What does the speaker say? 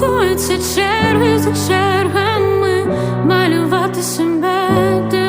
Готуються черги за чергами, малювати себе.